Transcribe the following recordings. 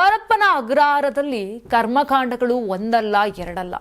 ಪರಪ್ಪನ ಅಗ್ರಹಾರದಲ್ಲಿ ಕರ್ಮಕಾಂಡಗಳು ಒಂದಲ್ಲ, ಎರಡಲ್ಲ.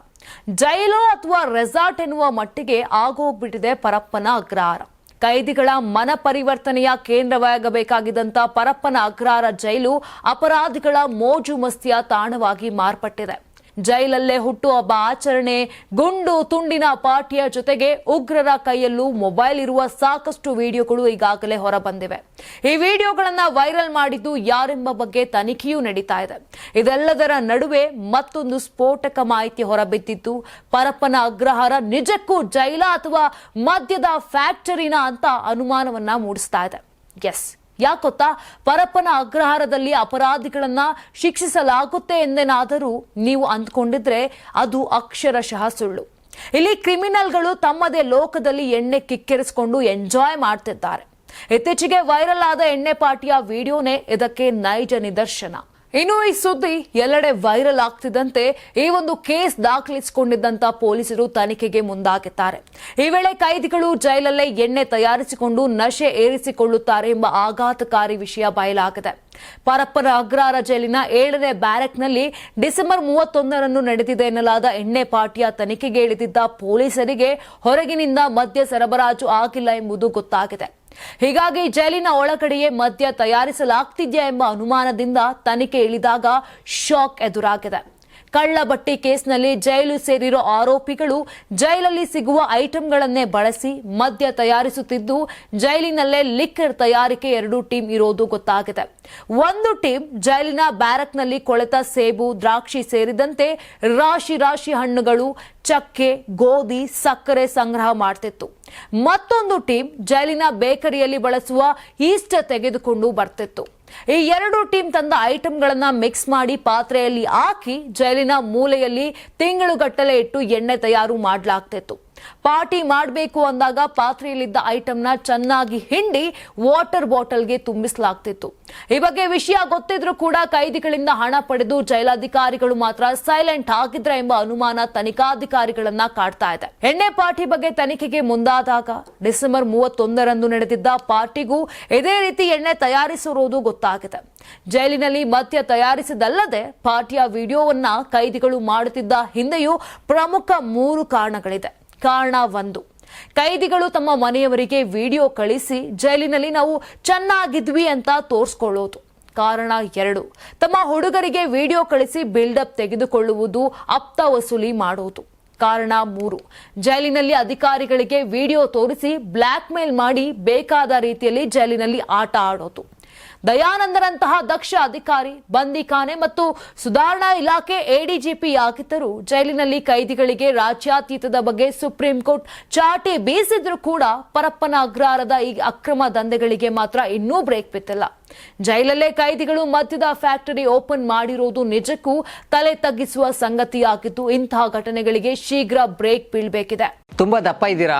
ಜೈಲು ಅಥವಾ ರೆಸಾರ್ಟ್ ಎನ್ನುವ ಮಟ್ಟಿಗೆ ಆಗೋಗ್ಬಿಟ್ಟಿದೆ ಪರಪ್ಪನ ಅಗ್ರಹಾರ. ಕೈದಿಗಳ ಮನ ಪರಿವರ್ತನೆಯ ಕೇಂದ್ರವಾಗಬೇಕಾಗಿದ್ದಂತ ಪರಪ್ಪನ ಅಗ್ರಹಾರ ಜೈಲು ಅಪರಾಧಿಗಳ ಮೋಜು ಮಸ್ತಿಯ ತಾಣವಾಗಿ ಮಾರ್ಪಟ್ಟಿದೆ. ಜೈಲಲ್ಲೇ ಹುಟ್ಟುಹಬ್ಬ ಆಚರಣೆ, ಗುಂಡು ತುಂಡಿನ ಪಾರ್ಟಿಯ ಜೊತೆಗೆ ಉಗ್ರರ ಕೈಯಲ್ಲೂ ಮೊಬೈಲ್ ಇರುವ ಸಾಕಷ್ಟು ವಿಡಿಯೋಗಳು ಈಗಾಗಲೇ ಹೊರಬಂದಿವೆ. ಈ ವಿಡಿಯೋಗಳನ್ನ ವೈರಲ್ ಮಾಡಿದ್ದು ಯಾರೆಂಬ ಬಗ್ಗೆ ತನಿಖೆಯೂ ನಡೀತಾ ಇದೆ. ಇದೆಲ್ಲದರ ನಡುವೆ ಮತ್ತೊಂದು ಸ್ಫೋಟಕ ಮಾಹಿತಿ ಹೊರಬಿದ್ದಿದ್ದು, ಪರಪ್ಪನ ಅಗ್ರಹಾರ ನಿಜಕ್ಕೂ ಜೈಲ ಅಥವಾ ಮದ್ಯದ ಫ್ಯಾಕ್ಟರಿನ ಅಂತ ಅನುಮಾನವನ್ನ ಮೂಡಿಸ್ತಾ ಇದೆ. ಎಸ್ ಯಾಕೊತ್ತಾ ಪರಪ್ಪನ ಅಗ್ರಹಾರದಲ್ಲಿ ಅಪರಾಧಿಗಳನ್ನ ಶಿಕ್ಷಿಸಲಾಗುತ್ತೆ ಎಂದೇನಾದರೂ ನೀವು ಅಂದ್ಕೊಂಡಿದ್ರೆ ಅದು ಅಕ್ಷರಶಃ ಸುಳ್ಳು. ಇಲ್ಲಿ ಕ್ರಿಮಿನಲ್ಗಳು ತಮ್ಮದೇ ಲೋಕದಲ್ಲಿ ಎಣ್ಣೆ ಕಿಕ್ಕಿರಿಸಿಕೊಂಡು ಎಂಜಾಯ್ ಮಾಡ್ತಿದ್ದಾರೆ. ಇತ್ತೀಚೆಗೆ ವೈರಲ್ ಆದ ಎಣ್ಣೆ ಪಾರ್ಟಿಯ ವಿಡಿಯೋನೇ ಇದಕ್ಕೆ ನೈಜ ನಿದರ್ಶನ. ಇನ್ನು ಈ ಸುದ್ದಿ ಎಲ್ಲೆಡೆ ವೈರಲ್ ಆಗ್ತಿದ್ದಂತೆ ಈ ಒಂದು ಕೇಸ್ ದಾಖಲಿಸಿಕೊಂಡಿದ್ದಂತ ಪೊಲೀಸರು ತನಿಖೆಗೆ ಮುಂದಾಗಿದ್ದಾರೆ. ಈ ವೇಳೆ ಕೈದಿಗಳು ಜೈಲಲ್ಲೇ ಎಣ್ಣೆ ತಯಾರಿಸಿಕೊಂಡು ನಶೆ ಏರಿಸಿಕೊಳ್ಳುತ್ತಾರೆ ಎಂಬ ಆಘಾತಕಾರಿ ವಿಷಯ ಬಯಲಾಗಿದೆ. ಪರಪ್ಪನ ಅಗ್ರಹಾರ ಜೈಲಿನ ಏಳನೇ ಬ್ಯಾರೆಕ್ನಲ್ಲಿ ಡಿಸೆಂಬರ್ ಮೂವತ್ತೊಂದರಂದು ನಡೆದಿದೆ ಎನ್ನಲಾದ ಎಣ್ಣೆ ಪಾರ್ಟಿಯ ತನಿಖೆಗೆ ಇಳಿದಿದ್ದ ಪೊಲೀಸರಿಗೆ ಹೊರಗಿನಿಂದ ಮದ್ಯ ಸರಬರಾಜು ಆಗಿಲ್ಲ ಎಂಬುದು ಗೊತ್ತಾಗಿದೆ. ಹೀಗಾಗಿ ಜೈಲಿನ ಒಳಗಡೆಯೇ ಮದ್ಯ ತಯಾರಿಸಲಾಗ್ತಿದೆಯಾ ಎಂಬ ಅನುಮಾನದಿಂದ ತನಿಖೆ ಇಳಿದಾಗ ಶಾಕ್ ಎದುರಾಗಿದೆ. ಕಳ್ಳ ಬಟ್ಟಿ ಕೇಸ್ನಲ್ಲಿ ಜೈಲು ಸೇರಿರೋ ಆರೋಪಿಗಳು ಜೈಲಲ್ಲಿ ಸಿಗುವ ಐಟಂಗಳನ್ನೇ ಬಳಸಿ ಮದ್ಯ ತಯಾರಿಸುತ್ತಿದ್ದು, ಜೈಲಿನಲ್ಲೇ ಲಿಕ್ಕರ್ ತಯಾರಿಕೆ ಎರಡು ಟೀಮ್ ಇರೋದು ಗೊತ್ತಾಗಿದೆ. ಒಂದು ಟೀಮ್ ಜೈಲಿನ ಬ್ಯಾರಕ್ನಲ್ಲಿ ಕೊಳೆತ ಸೇಬು, ದ್ರಾಕ್ಷಿ ಸೇರಿದಂತೆ ರಾಶಿ ರಾಶಿ ಹಣ್ಣುಗಳು, ಚಕ್ಕೆ, ಗೋಧಿ, ಸಕ್ಕರೆ ಸಂಗ್ರಹ ಮಾಡ್ತಿತ್ತು. ಮತ್ತೊಂದು ಟೀಮ್ ಜೈಲಿನ ಬೇಕರಿಯಲ್ಲಿ ಬಳಸುವ ಈಸ್ಟ್ ತೆಗೆದುಕೊಂಡು ಬರ್ತಿತ್ತು. ಈ ಎರಡು ಟೀಮ್ ತಂದ ಐಟಂಗಳನ್ನ ಮಿಕ್ಸ್ ಮಾಡಿ ಪಾತ್ರೆಯಲ್ಲಿ ಹಾಕಿ, ಜೈಲಿನ ಮೂಲೆಯಲ್ಲಿ ತಿಂಗಳುಗಟ್ಟಲೆ ಇಟ್ಟು ಎಣ್ಣೆ ತಯಾರು ಮಾಡಲಾಗ್ತಿತ್ತು. ಪಾರ್ಟಿ ಮಾಡಬೇಕು ಅಂದಾಗ ಪಾತ್ರೆಯಲ್ಲಿದ್ದ ಐಟಮ್ನ ಚೆನ್ನಾಗಿ ಹಿಂಡಿ ವಾಟರ್ ಬಾಟಲ್ಗೆ ತುಂಬಿಸಲಾಗ್ತಿತ್ತು. ಈ ಬಗ್ಗೆ ವಿಷಯ ಗೊತ್ತಿದ್ರೂ ಕೂಡ ಕೈದಿಗಳಿಂದ ಹಣ ಪಡೆದು ಜೈಲಾಧಿಕಾರಿಗಳು ಮಾತ್ರ ಸೈಲೆಂಟ್ ಆಗಿದ್ರ ಎಂಬ ಅನುಮಾನ ತನಿಖಾಧಿಕಾರಿಗಳನ್ನ ಕಾಡ್ತಾ ಇದೆ. ಎಣ್ಣೆ ಪಾರ್ಟಿ ಬಗ್ಗೆ ತನಿಖೆಗೆ ಮುಂದಾದಾಗ ಡಿಸೆಂಬರ್ ಮೂವತ್ತೊಂದರಂದು ನಡೆದಿದ್ದ ಪಾರ್ಟಿಗೂ ಇದೇ ರೀತಿ ಎಣ್ಣೆ ತಯಾರಿಸಿರುವುದು ಗೊತ್ತಾಗಿದೆ. ಜೈಲಿನಲ್ಲಿ ಮದ್ಯ ತಯಾರಿಸಿದಲ್ಲದೆ ಪಾರ್ಟಿಯ ವಿಡಿಯೋವನ್ನ ಕೈದಿಗಳು ಮಾಡುತ್ತಿದ್ದ ಹಿಂದೆಯೂ ಪ್ರಮುಖ ಮೂರು ಕಾರಣಗಳಿದೆ. ಕಾರಣ ಒಂದು. ಕೈದಿಗಳು ತಮ್ಮ ಮನೆಯವರಿಗೆ ವಿಡಿಯೋ ಕಳಿಸಿ, ಜೈಲಿನಲ್ಲಿ ನಾವು ಚೆನ್ನಾಗಿದ್ವಿ ಅಂತ ತೋರಿಸ್ಕೊಳ್ಳೋದು. ಕಾರಣ ಎರಡು. ತಮ್ಮ ಹುಡುಗರಿಗೆ ವಿಡಿಯೋ ಕಳಿಸಿ ಬಿಲ್ಡಪ್ ತೆಗೆದುಕೊಳ್ಳುವುದು ಅಪ್ತ ವಸೂಲಿ ಮಾಡುವುದು ಕಾರಣ ಮೂರು. ಜೈಲಿನಲ್ಲಿ ಅಧಿಕಾರಿಗಳಿಗೆ ವಿಡಿಯೋ ತೋರಿಸಿ ಬ್ಲ್ಯಾಕ್ ಮೇಲ್ ಮಾಡಿ ಬೇಕಾದ ರೀತಿಯಲ್ಲಿ ಜೈಲಿನಲ್ಲಿ ಆಟ ಆಡೋದು. ದಯಾನಂದರಂತಹ ದಕ್ಷ ಅಧಿಕಾರಿ ಬಂದಿಖಾನೆ ಮತ್ತು ಸುಧಾರಣಾ ಇಲಾಖೆ ಎಡಿಜಿಪಿ ಆಗಿದ್ದರೂ ಜೈಲಿನಲ್ಲಿ ಕೈದಿಗಳಿಗೆ ರಾಜ್ಯಾತೀತದ ಬಗ್ಗೆ ಸುಪ್ರೀಂ ಕೋರ್ಟ್ ಚಾಟಿ ಬೀಸಿದ್ರೂ ಕೂಡ ಪರಪ್ಪನ ಅಗ್ರಹಾರದ ಈ ಅಕ್ರಮ ದಂಧೆಗಳಿಗೆ ಮಾತ್ರ ಇನ್ನೂ ಬ್ರೇಕ್ ಬಿತ್ತಿಲ್ಲ ಜೈಲಲ್ಲೇ ಕೈದಿಗಳು ಮದ್ಯದ ಫ್ಯಾಕ್ಟರಿ ಓಪನ್ ಮಾಡಿರೋದು ನಿಜಕ್ಕೂ ತಲೆ ತಗ್ಗಿಸುವ ಸಂಗತಿಯಾಗಿದ್ದು ಇಂತಹ ಘಟನೆಗಳಿಗೆ ಶೀಘ್ರ ಬ್ರೇಕ್ ಬೀಳ್ಬೇಕಿದೆ. ತುಂಬಾ ದಪ್ಪ ಇದ್ದೀರಾ?